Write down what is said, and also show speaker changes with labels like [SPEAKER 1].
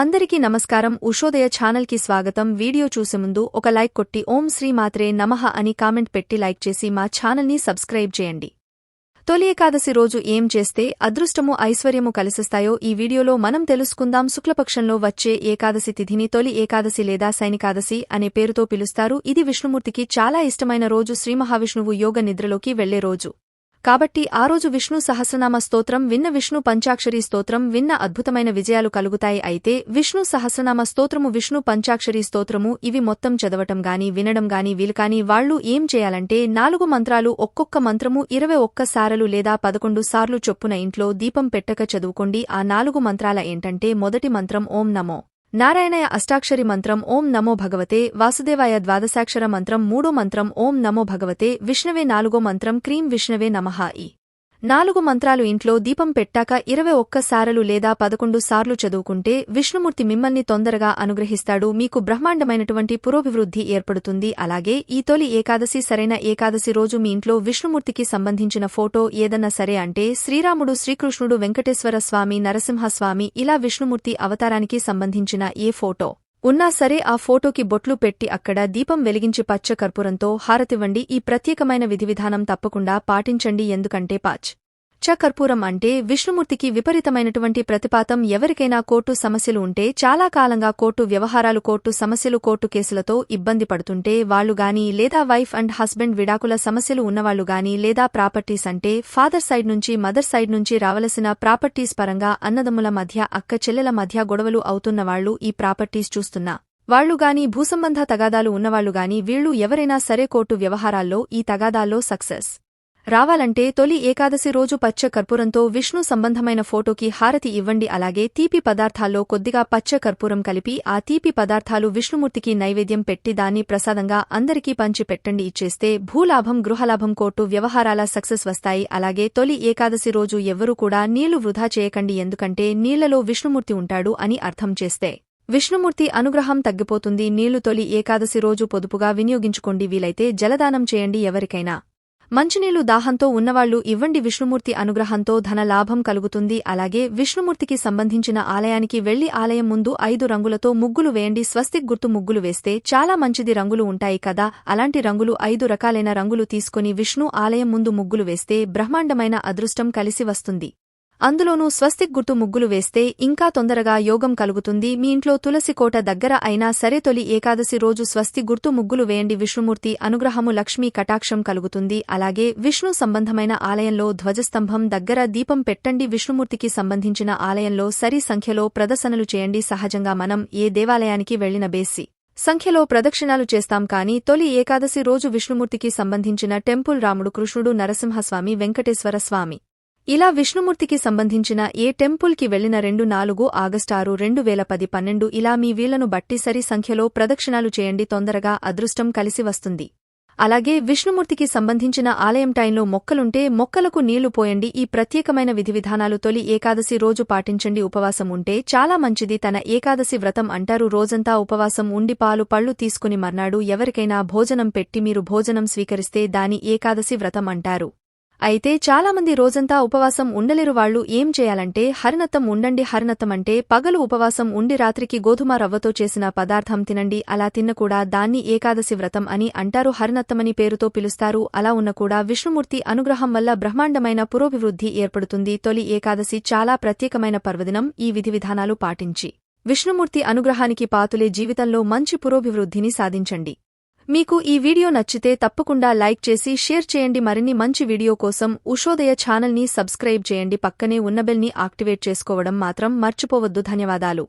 [SPEAKER 1] అందరికీ నమస్కారం. ఉషోదయ ఛానల్కి స్వాగతం. వీడియో చూసే ముందు ఒక లైక్ కొట్టి ఓం శ్రీ మాత్రే నమః అని కామెంట్ పెట్టి లైక్ చేసి మా ఛానల్ని సబ్స్క్రైబ్ చేయండి. తొలి ఏకాదశి రోజు ఏం చేస్తే అదృష్టము ఐశ్వర్యము కలిసిస్తాయో ఈ వీడియోలో మనం తెలుసుకుందాం. శుక్లపక్షంలో వచ్చే ఏకాదశి తిథిని తొలి ఏకాదశి లేదా సైనికాదశి అనే పేరుతో పిలుస్తారు. ఇది విష్ణుమూర్తికి చాలా ఇష్టమైన రోజు. శ్రీ మహావిష్ణువు యోగ నిద్రలోకి వెళ్ళే రోజు. కాబట్టి ఆ రోజు విష్ణు సహస్రనామ స్తోత్రం విన్న విష్ణు పంచాక్షరీ స్తోత్రం విన్న అద్భుతమైన విజయాలు కలుగుతాయి. అయితే విష్ణు సహస్రనామ స్తోత్రము విష్ణు పంచాక్షరీ స్తోత్రము ఇవి మొత్తం చదవటం గాని వినడం గాని వీలుకాని వాళ్ళు ఏం చేయాలంటే నాలుగు మంత్రాలు ఒక్కొక్క మంత్రము ఇరవై ఒక్క సారలు లేదా పదకొండు సార్లు చొప్పున ఇంట్లో దీపం పెట్టక చదువుకోండి. ఆ నాలుగు మంత్రాల ఏంటంటే మొదటి మంత్రం ఓం నమో. నారాయణయ అష్టాక్షరి మంత్రం ఓం నమో భగవతే వాసుదేవాయ ద్వాదశాక్షర మంత్రం మూడో మంత్రం ఓం నమో భగవతే విష్ణవే నాలుగో మంత్రం క్రీం విష్ణవే నమః ఈ నాలుగు మంత్రాలు ఇంట్లో దీపం పెట్టాక ఇరవై ఒక్క సారలు లేదా పదకొండు సార్లు చదువుకుంటే విష్ణుమూర్తి మిమ్మల్ని తొందరగా అనుగ్రహిస్తాడు. మీకు బ్రహ్మాండమైనటువంటి పురోభివృద్ధి ఏర్పడుతుంది. అలాగే ఈ తొలి ఏకాదశి సరైన ఏకాదశి రోజు మీ ఇంట్లో విష్ణుమూర్తికి సంబంధించిన ఫోటో ఏదన్నా సరే అంటే శ్రీరాముడు శ్రీకృష్ణుడు వెంకటేశ్వర స్వామి నరసింహస్వామి ఇలా విష్ణుమూర్తి అవతారానికి సంబంధించిన ఏ ఫోటో? ఉన్నా సరే ఆ ఫోటోకి బొట్లు పెట్టి అక్కడ దీపం వెలిగించి పచ్చ కర్పూరంతో హారతివ్వండి. ఈ ప్రత్యేకమైన విధివిధానం తప్పకుండా పాటించండి. ఎందుకంటే పాచ్ పచ్చకర్పూరం అంటే విష్ణుమూర్తికి విపరీతమైనటువంటి ప్రతిపాతం. ఎవరికైనా కోర్టు సమస్యలు ఉంటే చాలా కాలంగా కోర్టు వ్యవహారాలు కోర్టు సమస్యలు కోర్టు కేసులతో ఇబ్బంది పడుతుంటే వాళ్ళుగాని లేదా వైఫ్ అండ్ హస్బెండ్ విడాకుల సమస్యలు ఉన్నవాళ్ళుగాని లేదా ప్రాపర్టీస్ అంటే ఫాదర్ సైడ్ నుంచి మదర్ సైడ్ నుంచి రావలసిన ప్రాపర్టీస్ పరంగా అన్నదమ్ముల మధ్య అక్క చెల్లెల మధ్య గొడవలు అవుతున్నవాళ్ళు ఈ ప్రాపర్టీస్ చూస్తున్నా. వాళ్ళుగాని భూసంబంధ తగాదాలు ఉన్నవాళ్ళుగాని వీళ్ళు ఎవరైనా సరే కోర్టు వ్యవహారాల్లో ఈ తగాదాల్లో సక్సెస్. రావాలంటే తొలి ఏకాదశి రోజు పచ్చ కర్పూరంతో విష్ణు సంబంధమైన ఫోటోకి హారతి ఇవ్వండి. అలాగే తీపి పదార్థాల్లో కొద్దిగా పచ్చ కర్పూరం కలిపి ఆ తీపి పదార్థాలు విష్ణుమూర్తికి నైవేద్యం పెట్టి దాన్ని ప్రసాదంగా అందరికీ పంచి పెట్టండి ఇచ్చేస్తే భూలాభం గృహలాభం కోర్టు వ్యవహారాల సక్సెస్ వస్తాయి. అలాగే తొలి ఏకాదశి రోజు ఎవ్వరూ కూడా నీళ్ళు వృధా చేయకండి. ఎందుకంటే నీళ్ళలో విష్ణుమూర్తి ఉంటాడు అని అర్థం చేస్తే విష్ణుమూర్తి అనుగ్రహం తగ్గిపోతుంది. నీళ్ళు తొలి ఏకాదశి రోజు పొదుపుగా వినియోగించుకోండి. వీలైతే జలదానం చేయండి ఎవరికైనా. మంచినీళ్ళు దాహంతో ఉన్నవాళ్ళు ఇవ్వండి విష్ణుమూర్తి అనుగ్రహంతో ధన లాభం కలుగుతుంది. అలాగే విష్ణుమూర్తికి సంబంధించిన ఆలయానికి వెళ్ళి ఆలయం ముందు ఐదు రంగులతో ముగ్గులు వేయండి. స్వస్తిక్ గుర్తు ముగ్గులు వేస్తే చాలా మంచిది రంగులు ఉంటాయి కదా. అలాంటి రంగులు ఐదు రకాలైన రంగులు తీసుకుని విష్ణు ఆలయం ముందు ముగ్గులు వేస్తే బ్రహ్మాండమైన అదృష్టం కలిసి వస్తుంది. అందులోనూ స్వస్తిక్ గుర్తు ముగ్గులు వేస్తే ఇంకా తొందరగా యోగం కలుగుతుంది. మీ ఇంట్లో తులసి కోట దగ్గర అయినా సరే తొలి ఏకాదశి రోజు స్వస్తి గుర్తు ముగ్గులు వేయండి. విష్ణుమూర్తి అనుగ్రహము లక్ష్మీ కటాక్షం కలుగుతుంది. అలాగే విష్ణు సంబంధమైన ఆలయంలో ధ్వజస్తంభం దగ్గర దీపం పెట్టండి. విష్ణుమూర్తికి సంబంధించిన ఆలయంలో సరి సంఖ్యలో ప్రదర్శనలు చేయండి. సహజంగా మనం ఏ దేవాలయానికి వెళ్ళిన బేసి సంఖ్యలో ప్రదక్షిణాలు చేస్తాం. కాని తొలి ఏకాదశి రోజు విష్ణుమూర్తికి సంబంధించిన టెంపుల్ రాముడు కృష్ణుడు నరసింహస్వామి వెంకటేశ్వర స్వామి ఇలా విష్ణుమూర్తికి సంబంధించిన ఏ టెంపుల్కి వెళ్ళిన రెండు నాలుగు ఆగస్టారు రెండు వేల పది పన్నెండు ఇలా మీ వీళ్ళను బట్టి సరి సంఖ్యలో ప్రదక్షిణాలు చేయండి తొందరగా అదృష్టం కలిసి వస్తుంది. అలాగే విష్ణుమూర్తికి సంబంధించిన ఆలయం టైంలో మొక్కలుంటే మొక్కలకు నీళ్ళు పోయండి. ఈ ప్రత్యేకమైన విధి విధానాలు తొలి ఏకాదశి రోజు పాటించండి. ఉపవాసం ఉంటే చాలా మంచిది. తన ఏకాదశి వ్రతం అంటారు. రోజంతా ఉపవాసం ఉండి పాలు పళ్ళు తీసుకుని మర్నాడు ఎవరికైనా భోజనం పెట్టి మీరు భోజనం స్వీకరిస్తే దాని ఏకాదశి వ్రతం అంటారు. అయితే చాలామంది రోజంతా ఉపవాసం ఉండలేరు. వాళ్ళు ఏం చేయాలంటే హరినత్తం ఉండండి హరినత్తం అంటే పగలు ఉపవాసం ఉండి రాత్రికి గోధుమ రవ్వతో చేసిన పదార్థం తినండి. అలా తిన్నకూడా దాన్ని ఏకాదశి వ్రతం అని అంటారు. హరినత్తమని పేరుతో పిలుస్తారు. అలా ఉన్న కూడా విష్ణుమూర్తి అనుగ్రహం వల్ల బ్రహ్మాండమైన పురోభివృద్ధి ఏర్పడుతుంది. తొలి ఏకాదశి చాలా ప్రత్యేకమైన పర్వదినం. ఈ విధి విధానాలు పాటించి విష్ణుమూర్తి అనుగ్రహానికి పాతులే జీవితంలో మంచి పురోభివృద్ధిని సాధించండి. మీకు ఈ వీడియో నచ్చితే తప్పకుండా లైక్ చేసి షేర్ చేయండి. మరిన్ని మంచి వీడియో కోసం ఉషోదయ ఛానల్ని సబ్స్క్రైబ్ చేయండి. పక్కనే ఉన్న బెల్ని యాక్టివేట్ చేసుకోవడం మాత్రం మర్చిపోవద్దు. ధన్యవాదాలు.